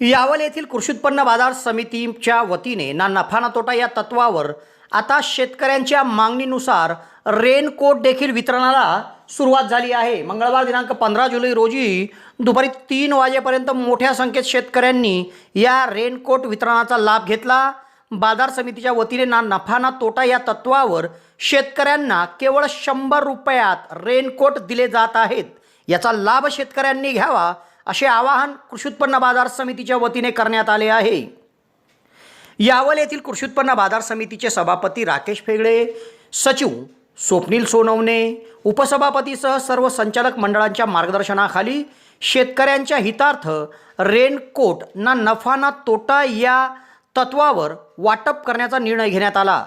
यावल येथील कृषी उत्पन्न बाजार समितीच्या वतीने ना नफा ना तोटा या तत्वावर आता शेतकऱ्यांच्या मागणीनुसार रेनकोट देखील वितरणाला सुरुवात झाली आहे. मंगळवार दिनांक पंधरा जुलै रोजी दुपारी तीन वाजेपर्यंत मोठ्या संख्येत शेतकऱ्यांनी या रेनकोट वितरणाचा लाभ घेतला. बाजार समितीच्या वतीने ना नफा ना तोटा या तत्वावर शेतकऱ्यांना केवळ शंभर रुपयात रेनकोट दिले जात आहेत. याचा लाभ शेतकऱ्यांनी घ्यावा असे आवाहन कृषी उत्पन्न बाजार समितीच्या वतीने करण्यात आले आहे. यावल येथील कृषी उत्पन्न बाजार समितीचे सभापती राकेश फेगडे सचिव स्वप्नील सोनवणे उपसभापतीसह सर्व संचालक मंडळांच्या मार्गदर्शनाखाली शेतकऱ्यांच्या हितार्थ रेनकोट ना नफा ना तोटा या तत्वावर वाटप करण्याचा निर्णय घेण्यात आला.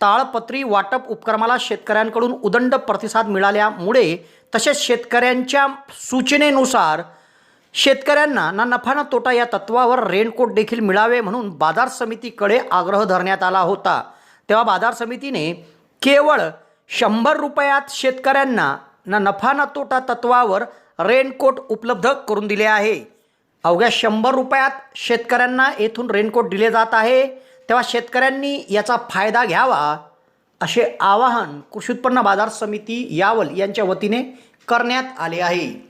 ताळपत्री वाटप उपक्रमाला शेतकऱ्यांकडून उदंड प्रतिसाद मिळाल्यामुळे तसेच शेतकऱ्यांच्या सूचनेनुसार शेतकऱ्यांना ना नफा ना तोटा या तत्वावर रेनकोट देखील मिळावे म्हणून बाजार समितीकडे आग्रह धरण्यात आला होता. तेव्हा बाजार समितीने केवळ शंभर रुपयात शेतकऱ्यांना ना नफा ना तोटा तत्वावर रेनकोट उपलब्ध करून दिले आहे. अवघ्या शंभर रुपयात शेतकऱ्यांना येथून रेनकोट दिले जात आहे. तेव्हा शेतकऱ्यांनी याचा फायदा घ्यावा असे आवाहन कृषी उत्पन्न बाजार समिती यावल यांच्या वतीने करण्यात आले आहे.